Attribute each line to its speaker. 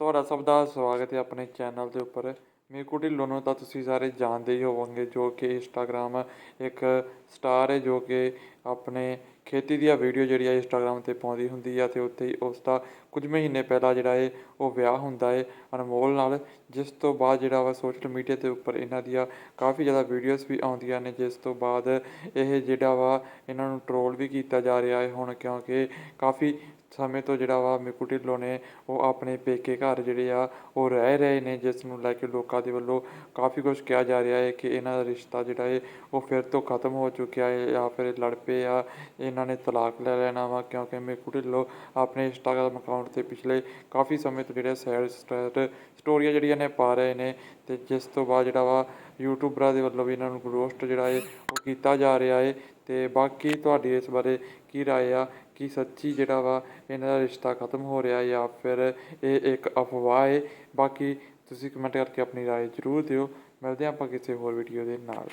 Speaker 1: ਤੁਹਾਡਾ ਸਭ ਦਾ ਸਵਾਗਤ ਹੈ ਆਪਣੇ ਚੈਨਲ ਦੇ ਉੱਪਰ। ਮੀਕੂ ਢਿੱਲੋਂ ਨੂੰ ਤਾਂ ਤੁਸੀਂ ਸਾਰੇ ਜਾਣਦੇ ਹੀ ਹੋਵੋਗੇ ਜੋ ਕਿ ਇੰਸਟਾਗ੍ਰਾਮ ਇੱਕ ਸਟਾਰ ਹੈ, ਜੋ ਕਿ ਆਪਣੇ ਖੇਤੀ ਦੀਆਂ ਵੀਡੀਓ ਜਿਹੜੀ ਹੈ ਇੰਸਟਾਗ੍ਰਾਮ ਤੇ ਪਾਉਂਦੀ ਹੁੰਦੀ ਹੈ ਤੇ ਉੱਥੇ ਹੀ ਉਸ ਦਾ ਕੁਝ ਮਹੀਨੇ ਪਹਿਲਾਂ ਜਿਹੜਾ ਹੈ ਉਹ ਵਿਆਹ ਹੁੰਦਾ ਹੈ ਅਨਮੋਲ ਨਾਲ। ਜਿਸ ਤੋਂ ਬਾਅਦ ਜਿਹੜਾ ਵਾ ਸੋਸ਼ਲ ਮੀਡੀਆ ਦੇ ਉੱਪਰ ਇਹਨਾਂ ਦੀਆਂ ਕਾਫੀ ਜ਼ਿਆਦਾ ਵੀਡੀਓਜ਼ ਵੀ ਆਉਂਦੀਆਂ ਨੇ। ਜਿਸ ਤੋਂ ਬਾਅਦ ਇਹ ਜਿਹੜਾ ਵਾ ਇਹਨਾਂ ਨੂੰ ਟਰੋਲ ਵੀ ਕੀਤਾ ਜਾ ਰਿਹਾ ਹੈ ਹੁਣ, ਕਿਉਂਕਿ ਕਾਫੀ ਸਮੇਂ ਤੋਂ ਜਿਹੜਾ ਵਾ ਮਿਕੂ ਢਿੱਲੋਂ ਨੇ ਉਹ ਆਪਣੇ ਪੇਕੇ ਘਰ ਜਿਹੜੇ ਆ, ਉਹ ਰਹਿ ਰਹੇ ਨੇ, ਜਿਸ ਨੂੰ ਲੈ ਕੇ ਲੋਕਾਂ ਦੇ ਵੱਲੋਂ ਕਾਫੀ ਕੁਝ ਕਿਹਾ ਜਾ ਰਿਹਾ ਹੈ ਕਿ ਇਹਨਾਂ ਦਾ ਰਿਸ਼ਤਾ ਜਿਹੜਾ ਹੈ, ਉਹ ਫਿਰ ਤੋਂ ਖਤਮ ਹੋ ਚੁੱਕਿਆ ਹੈ ਜਾਂ ਫਿਰ ਲੜ ਪਏ ਆ। ਇਹਨਾਂ ਨੇ ਤਲਾਕ ਲੈ ਲੈਣਾ ਵਾ, ਕਿਉਂਕਿ ਮਿਕੂ ਢਿੱਲੋਂ ਆਪਣੇ ਇੰਸਟਾਗ੍ਰਾਮ ਅਕਾਊਂਟ ਤੇ ਪਿਛਲੇ ਕਾਫੀ ਸਮੇਂ ਤੋਂ ਜਿਹੜੇ ਸੈਡ ਸਟੈਟ ਸਟੋਰੀਆਂ ਜਿਹੜੀਆਂ ਨੇ ਪਾ ਰਹੇ ਨੇ ਤੇ ਜਿਸ ਤੋਂ ਬਾਅਦ ਜਿਹੜਾ ਵਾ ਯੂਟਿਊਬਰਾਂ ਦੇ ਵੱਲੋਂ ਵੀ ਇਹਨਾਂ ਨੂੰ ਰੋਸਟ ਜਿਹੜਾ ਹੈ, ਉਹ ਕੀਤਾ ਜਾ ਰਿਹਾ ਹੈ ਤੇ ਬਾਕੀ ਤੁਹਾਡੀ ਇਸ ਬਾਰੇ ਕੀ ਰਾਏ ਆ? ਕਿ ਸੱਚੀ ਜਿਹੜਾ ਵਾ ਇਹਨਾਂ ਦਾ ਰਿਸ਼ਤਾ ਖਤਮ ਹੋ ਰਿਹਾ ਜਾਂ ਫਿਰ ਇਹ ਇੱਕ ਅਫਵਾਹ ਹੈ ਬਾਕੀ ਤੁਸੀਂ ਕਮੈਂਟ ਕਰਕੇ ਆਪਣੀ ਰਾਏ ਜ਼ਰੂਰ ਦਿਓ। ਮਿਲਦੇ ਹਾਂ ਆਪਾਂ ਕਿਸੇ ਹੋਰ ਵੀਡੀਓ ਦੇ ਨਾਲ।